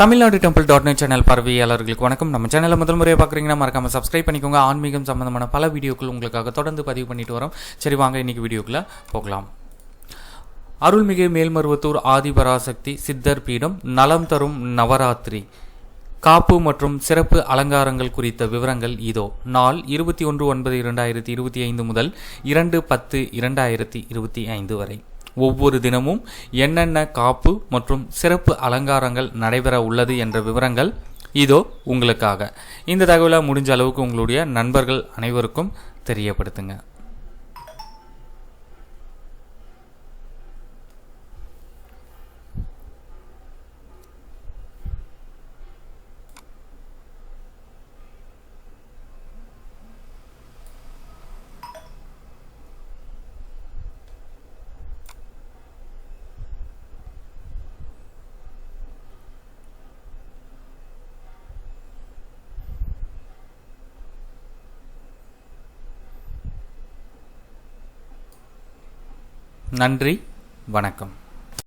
Tamil Nadu temple dot net channel பார்வையாளர்களுக்கு வணக்கம். நம்ம சேனலை முதல் முறையாக பார்க்குறீங்கன்னா மறக்காம சப்ஸ்கிரைப் பண்ணிக்கோங்க. ஆன்மீகம் சம்பந்தமான பல வீடியோக்கள் உங்களுக்காக தொடர்ந்து பதிவு பண்ணிட்டு வரோம். சரி வாங்க இன்னைக்கு வீடியோக்குள்ள போகலாம். அருள்மிகு மேல்மருவத்தூர் ஆதிபராசக்தி சித்தர் பீடம் நலம் தரும் நவராத்திரி. காப்பு மற்றும் சிறப்பு அலங்காரங்கள் குறித்த விவரங்கள் இதோ. நாள் இருபத்தி ஒன்று ஒன்பது இரண்டாயிரத்தி இருபத்தி ஐந்து முதல் இரண்டு பத்து இரண்டாயிரத்தி இருபத்தி ஐந்து வரை. ஒவ்வொரு தினமும் என்னென்ன காப்பு மற்றும் சிறப்பு அலங்காரங்கள் நடைபெற உள்ளது என்ற விவரங்கள் இதோ உங்களுக்காக. இந்த தகவலை முடிஞ்ச அளவுக்கு உங்களுடைய நண்பர்கள் அனைவருக்கும் தெரியப்படுத்துங்க. நன்றி வணக்கம்.